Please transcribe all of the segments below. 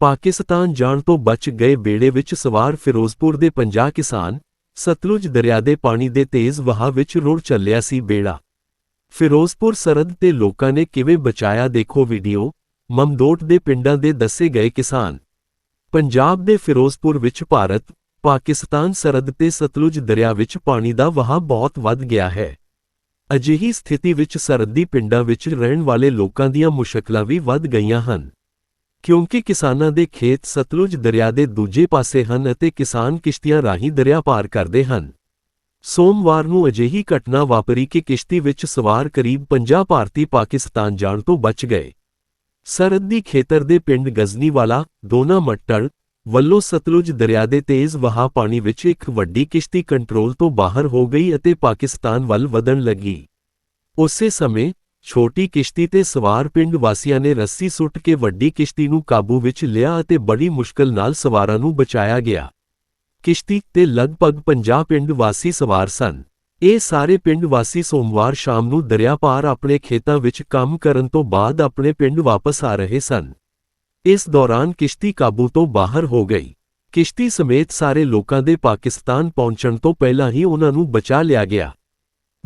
ਪਾਕਿਸਤਾਨ ਜਾਣ ਤੋਂ ਬਚ ਗਏ ਬੇੜੇ ਵਿੱਚ ਸਵਾਰ ਫਿਰੋਜ਼ਪੁਰ ਦੇ 50 ਕਿਸਾਨ ਸਤਲੁਜ ਦਰਿਆ ਦੇ ਪਾਣੀ ਦੇ ਤੇਜ਼ ਵਹਾਅ ਵਿੱਚ ਰੁੜ ਚੱਲਿਆ ਸੀ ਬੇੜਾ ਫਿਰੋਜ਼ਪੁਰ ਸਰਦ ਤੇ ਲੋਕਾਂ ਨੇ ਕਿਵੇਂ ਬਚਾਇਆ ਦੇਖੋ ਵੀਡੀਓ, ਮਮਦੋਟ ਦੇ ਪਿੰਡਾਂ ਦੇ ਦੱਸੇ ਗਏ ਕਿਸਾਨ। ਪੰਜਾਬ ਦੇ ਫਿਰੋਜ਼ਪੁਰ ਵਿੱਚ ਭਾਰਤ, ਪਾਕਿਸਤਾਨ ਸਰਦ ਤੇ ਸਤਲੁਜ ਦਰਿਆ ਵਿੱਚ ਪਾਣੀ ਦਾ ਵਹਾਅ ਬਹੁਤ ਵੱਧ ਗਿਆ ਹੈ। ਅਜਿਹੀ ਸਥਿਤੀ ਵਿੱਚ ਸਰਦੀ ਪਿੰਡਾਂ ਵਿੱਚ ਰਹਿਣ ਵਾਲੇ ਲੋਕਾਂ ਦੀਆਂ ਮੁਸ਼ਕਲਾਂ ਵੀ ਵੱਧ ਗਈਆਂ ਹਨ। ਕਿਉਂਕਿ ਕਿਸਾਨਾਂ ਦੇ ਖੇਤ ਸਤਲੁਜ ਦਰਿਆ ਦੇ ਦੂਜੇ ਪਾਸੇ ਹਨ ਅਤੇ ਕਿਸਾਨ ਕਿਸ਼ਤੀਆਂ ਰਾਹੀਂ ਦਰਿਆ ਪਾਰ ਕਰਦੇ ਹਨ। ਸੋਮਵਾਰ ਨੂੰ ਅਜਿਹੀ ਘਟਨਾ ਵਾਪਰੀ ਕਿ ਕਿਸ਼ਤੀ ਵਿੱਚ ਸਵਾਰ ਕਰੀਬ 50 ਭਾਰਤੀ ਪਾਕਿਸਤਾਨ ਜਾਣ ਤੋਂ ਬਚ ਗਏ। ਸਰਹੱਦੀ ਖੇਤਰ ਦੇ ਪਿੰਡ ਗਜ਼ਨੀਵਾਲਾ, ਦੋਨਾ ਮੱਟੜ ਵੱਲੋਂ ਸਤਲੁਜ ਦਰਿਆ ਦੇ ਤੇਜ਼ ਵਹਾਅ ਪਾਣੀ ਵਿੱਚ ਇੱਕ ਵੱਡੀ ਕਿਸ਼ਤੀ ਕੰਟਰੋਲ ਤੋਂ ਬਾਹਰ ਹੋ ਗਈ ਅਤੇ ਪਾਕਿਸਤਾਨ ਵੱਲ ਵਧਣ ਲੱਗੀ। ਉਸੇ ਸਮੇਂ ਛੋਟੀ ਕਿਸ਼ਤੀ ਤੇ ਸਵਾਰ ਪਿੰਡ ਵਾਸੀਆਂ ਨੇ ਰੱਸੀ ਸੁੱਟ ਕੇ ਵੱਡੀ ਕਿਸ਼ਤੀ ਨੂੰ ਕਾਬੂ ਵਿੱਚ ਲਿਆ ਅਤੇ ਬੜੀ ਮੁਸ਼ਕਲ ਨਾਲ ਸਵਾਰਾਂ ਨੂੰ ਬਚਾਇਆ ਗਿਆ। ਕਿਸ਼ਤੀ ਤੇ ਲਗਭਗ 50 ਪਿੰਡ ਵਾਸੀ ਸਵਾਰ ਸਨ। ਇਹ ਸਾਰੇ ਪਿੰਡ ਵਾਸੀ ਸੋਮਵਾਰ ਸ਼ਾਮ ਨੂੰ ਦਰਿਆ ਪਾਰ ਆਪਣੇ ਖੇਤਾਂ ਵਿੱਚ ਕੰਮ ਕਰਨ ਤੋਂ ਬਾਅਦ ਆਪਣੇ ਪਿੰਡ ਵਾਪਸ ਆ ਰਹੇ ਸਨ। ਇਸ ਦੌਰਾਨ ਕਿਸ਼ਤੀ ਕਾਬੂ ਤੋਂ ਬਾਹਰ ਹੋ ਗਈ। ਕਿਸ਼ਤੀ ਸਮੇਤ ਸਾਰੇ ਲੋਕਾਂ ਦੇ ਪਾਕਿਸਤਾਨ ਪਹੁੰਚਣ ਤੋਂ ਪਹਿਲਾਂ ਹੀ ਉਹਨਾਂ ਨੂੰ ਬਚਾ ਲਿਆ ਗਿਆ।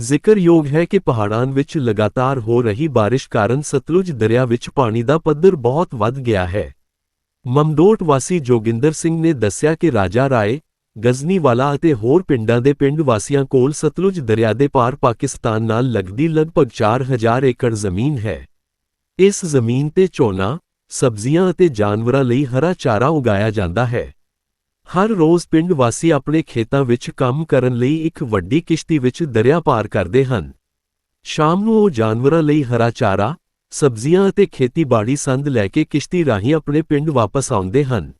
ਜ਼ਿਕਰਯੋਗ ਹੈ ਕਿ ਪਹਾੜਾਂ ਵਿੱਚ ਲਗਾਤਾਰ ਹੋ ਰਹੀ ਬਾਰਿਸ਼ ਕਾਰਨ ਸਤਲੁਜ ਦਰਿਆ ਵਿੱਚ ਪਾਣੀ ਦਾ ਪੱਧਰ ਬਹੁਤ ਵੱਧ ਗਿਆ ਹੈ। ਮਮਦੋਟ ਵਾਸੀ ਜੋਗਿੰਦਰ ਸਿੰਘ ਨੇ ਦੱਸਿਆ ਕਿ ਰਾਜਾ ਰਾਏ, ਗਜ਼ਨੀਵਾਲਾ ਅਤੇ ਹੋਰ ਪਿੰਡਾਂ ਦੇ ਪਿੰਡ ਵਾਸੀਆਂ ਕੋਲ ਸਤਲੁਜ ਦਰਿਆ ਦੇ ਪਾਰ ਪਾਕਿਸਤਾਨ ਨਾਲ ਲੱਗਦੀ ਲਗਭਗ 4000 ਏਕੜ ਜ਼ਮੀਨ ਹੈ। ਇਸ ਜ਼ਮੀਨ ਤੇ ਝੋਨਾ, ਸਬਜ਼ੀਆਂ ਅਤੇ ਜਾਨਵਰਾਂ ਲਈ ਹਰਾ ਚਾਰਾ ਉਗਾਇਆ ਜਾਂਦਾ ਹੈ। ਹਰ ਰੋਜ਼ ਪਿੰਡ ਵਾਸੀ ਆਪਣੇ ਖੇਤਾਂ ਵਿੱਚ ਕੰਮ ਕਰਨ ਲਈ ਇੱਕ ਵੱਡੀ ਕਿਸ਼ਤੀ ਵਿੱਚ ਦਰਿਆ ਪਾਰ ਕਰਦੇ ਹਨ। ਸ਼ਾਮ ਨੂੰ ਉਹ ਜਾਨਵਰਾਂ ਲਈ ਹਰਾ ਚਾਰਾ, ਸਬਜ਼ੀਆਂ ਅਤੇ ਖੇਤੀਬਾੜੀ ਸੰਦ ਲੈ ਕੇ ਕਿਸ਼ਤੀ ਰਾਹੀਂ ਆਪਣੇ ਪਿੰਡ ਵਾਪਸ ਆਉਂਦੇ ਹਨ।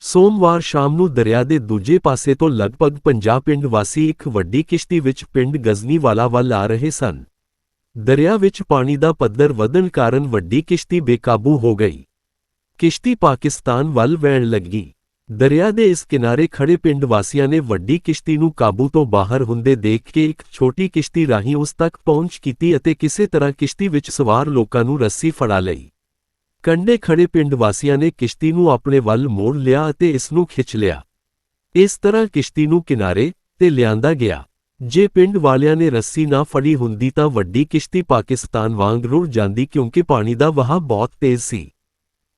ਸੋਮਵਾਰ ਸ਼ਾਮ ਨੂੰ ਦਰਿਆ ਦੇ ਦੂਜੇ ਪਾਸੇ ਤੋਂ ਲਗਭਗ 50 ਪਿੰਡ ਵਾਸੀ ਇੱਕ ਵੱਡੀ ਕਿਸ਼ਤੀ ਵਿੱਚ ਪਿੰਡ ਗਜ਼ਨੀਵਾਲਾ ਵੱਲ ਆ ਰਹੇ ਸਨ। ਦਰਿਆ ਵਿੱਚ ਪਾਣੀ ਦਾ ਪੱਧਰ ਵਧਣ ਕਾਰਨ ਵੱਡੀ ਕਿਸ਼ਤੀ ਬੇਕਾਬੂ ਹੋ ਗਈ। ਕਿਸ਼ਤੀ ਪਾਕਿਸਤਾਨ ਵੱਲ ਵਹਿਣ ਲੱਗੀ। ਦਰਿਆ ਦੇ ਇਸ ਕਿਨਾਰੇ ਖੜੇ ਪਿੰਡ ਵਾਸੀਆਂ ਨੇ ਵੱਡੀ ਕਿਸ਼ਤੀ ਨੂੰ ਕਾਬੂ ਤੋਂ ਬਾਹਰ ਹੁੰਦੇ ਦੇਖ ਕੇ ਇੱਕ ਛੋਟੀ ਕਿਸ਼ਤੀ ਰਾਹੀਂ ਉਸ ਤੱਕ ਪਹੁੰਚ ਕੀਤੀ ਅਤੇ ਕਿਸੇ ਤਰ੍ਹਾਂ ਕਿਸ਼ਤੀ ਵਿੱਚ ਸਵਾਰ ਲੋਕਾਂ ਨੂੰ ਰੱਸੀ ਫੜਾ ਲਈ। ਕੰਢੇ ਖੜੇ ਪਿੰਡ ਵਾਸੀਆਂ ਨੇ ਕਿਸ਼ਤੀ ਨੂੰ ਆਪਣੇ ਵੱਲ ਮੋੜ ਲਿਆ ਅਤੇ ਇਸ ਨੂੰ ਖਿੱਚ ਲਿਆ। ਇਸ ਤਰ੍ਹਾਂ ਕਿਸ਼ਤੀ ਨੂੰ ਕਿਨਾਰੇ ਤੇ ਲਿਆਂਦਾ ਗਿਆ। ਜੇ ਪਿੰਡ ਵਾਲਿਆਂ ਨੇ ਰੱਸੀ ਨਾ ਫੜੀ ਹੁੰਦੀ ਤਾਂ ਵੱਡੀ ਕਿਸ਼ਤੀ ਪਾਕਿਸਤਾਨ ਵਾਂਗ ਰੁੜ ਜਾਂਦੀ ਕਿਉਂਕਿ ਪਾਣੀ ਦਾ ਵਹਾਅ ਬਹੁਤ ਤੇਜ਼ ਸੀ।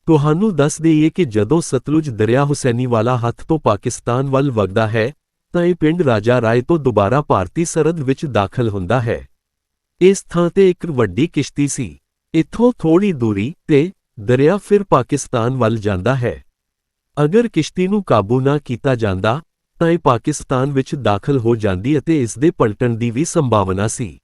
ਤੁਹਾਨੂੰ ਦੱਸ ਦੇਈਏ ਕਿ ਜਦੋਂ ਸਤਲੁਜ ਦਰਿਆ ਹੁਸੈਨੀਵਾਲਾ ਹੱਥ ਤੋਂ ਪਾਕਿਸਤਾਨ ਵੱਲ ਵਗਦਾ ਹੈ, ਤਾਂ ਇਹ ਪਿੰਡ ਰਾਜਾ ਰਾਏ ਤੋਂ ਦੁਬਾਰਾ ਭਾਰਤੀ ਸਰਹੱਦ ਵਿੱਚ ਦਾਖਲ ਹੁੰਦਾ ਹੈ। ਇਸ ਥਾਂ ਤੇ ਇੱਕ ਵੱਡੀ ਕਿਸ਼ਤੀ ਸੀ। ਇੱਥੋਂ ਥੋੜੀ ਦੂਰੀ ਤੇ ਦਰਿਆ ਫਿਰ ਪਾਕਿਸਤਾਨ ਵੱਲ ਜਾਂਦਾ ਹੈ। ਅਗਰ ਕਿਸ਼ਤੀ ਨੂੰ ਕਾਬੂ ਨਾ ਕੀਤਾ ਜਾਂਦਾ, ਤਾਂ ਇਹ ਪਾਕਿਸਤਾਨ ਵਿੱਚ ਦਾਖਲ ਹੋ ਜਾਂਦੀ ਅਤੇ ਇਸ ਦੇ ਪਲਟਣ ਦੀ ਵੀ ਸੰਭਾਵਨਾ ਸੀ।